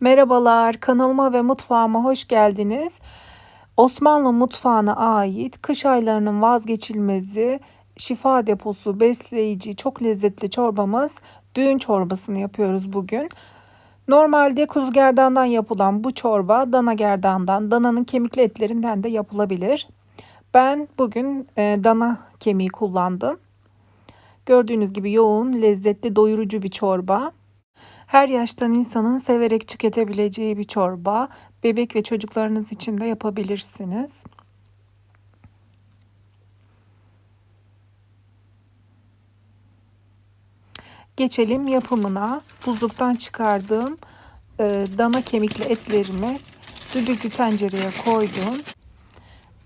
Merhabalar, kanalıma ve mutfağıma hoş geldiniz. Osmanlı mutfağına ait kış aylarının vazgeçilmezi, şifa deposu, besleyici, çok lezzetli çorbamız düğün çorbasını yapıyoruz bugün. Normalde kuzu gerdandan yapılan bu çorba dana gerdandan, dananın kemikli etlerinden de yapılabilir. Ben bugün e, dana kemiği kullandım. Gördüğünüz gibi yoğun, lezzetli, doyurucu bir çorba. Her yaştan insanın severek tüketebileceği bir çorba. Bebek ve çocuklarınız için de yapabilirsiniz. Geçelim yapımına. Buzluktan çıkardığım e, dana kemikli etlerimi düdüklü tencereye koydum.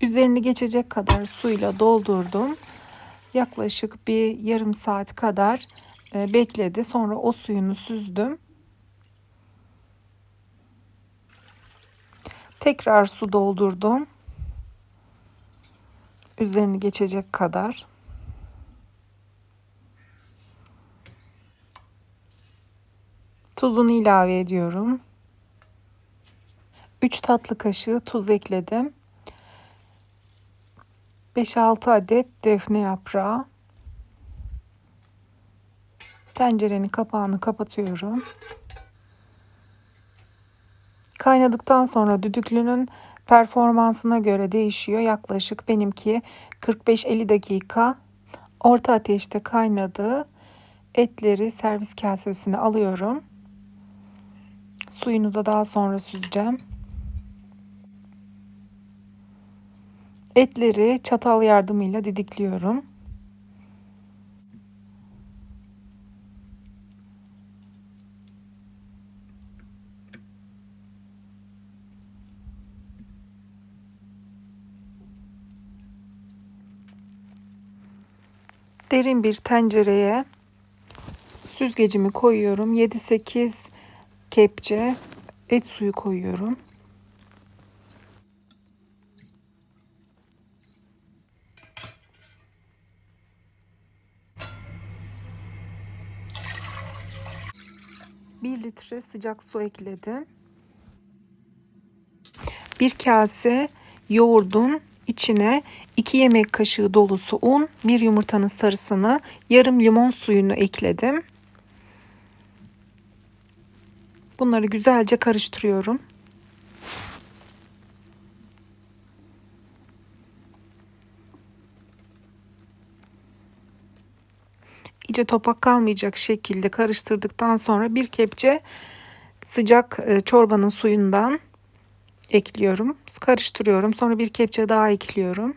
Üzerini geçecek kadar suyla doldurdum. Yaklaşık bir yarım saat kadar e, bekledi. Sonra o suyunu süzdüm. Tekrar su doldurdum. Üzerini geçecek kadar. Tuzunu ilave ediyorum. 3 tatlı kaşığı tuz ekledim. 5-6 adet defne yaprağı. Tencerenin kapağını kapatıyorum. Kaynadıktan sonra düdüklünün performansına göre değişiyor. Yaklaşık benimki 45-50 dakika orta ateşte kaynadı. Etleri servis kasesine alıyorum. Suyunu da daha sonra süzeceğim. Etleri çatal yardımıyla didikliyorum. Derin bir tencereye süzgecimi koyuyorum. 7-8 kepçe et suyu koyuyorum. Bir litre sıcak su ekledim. Bir kase yoğurdun içine 2 yemek kaşığı dolusu un, bir yumurtanın sarısını, yarım limon suyunu ekledim. Bunları güzelce karıştırıyorum. İyice topak kalmayacak şekilde karıştırdıktan sonra bir kepçe sıcak e, çorbanın suyundan ekliyorum. Karıştırıyorum. Sonra bir kepçe daha ekliyorum.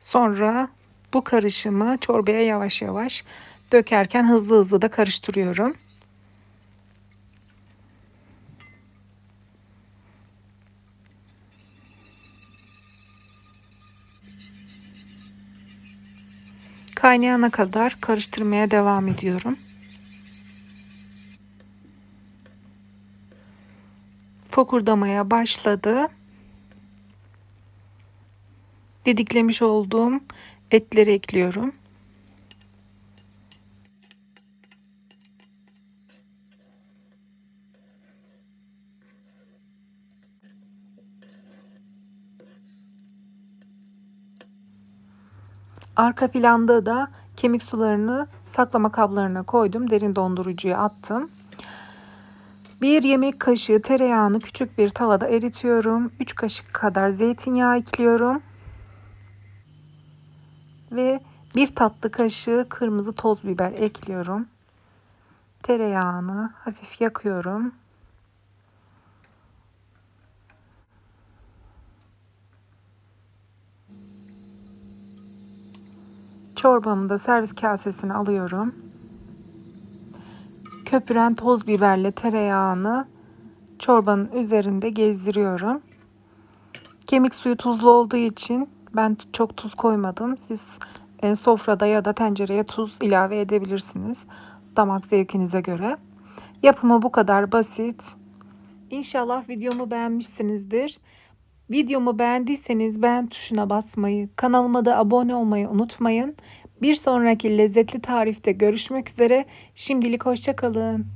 Sonra bu karışımı çorbaya yavaş yavaş dökerken hızlı hızlı da karıştırıyorum. Kaynayana kadar karıştırmaya devam ediyorum. Fokurdamaya başladı. Didiklemiş olduğum etleri ekliyorum. Arka planda da kemik sularını saklama kablarına koydum. Derin dondurucuya attım. Bir yemek kaşığı tereyağını küçük bir tavada eritiyorum. 3 kaşık kadar zeytinyağı ekliyorum. Ve bir tatlı kaşığı kırmızı toz biber ekliyorum. Tereyağını hafif yakıyorum. Çorbamı da servis kasesine alıyorum. Köpüren toz biberle tereyağını çorbanın üzerinde gezdiriyorum. Kemik suyu tuzlu olduğu için ben çok tuz koymadım. Siz e, sofrada ya da tencereye tuz ilave edebilirsiniz. Damak zevkinize göre. Yapımı bu kadar basit. İnşallah videomu beğenmişsinizdir. Videomu beğendiyseniz beğen tuşuna basmayı, kanalıma da abone olmayı unutmayın. Bir sonraki lezzetli tarifte görüşmek üzere. Şimdilik hoşça kalın.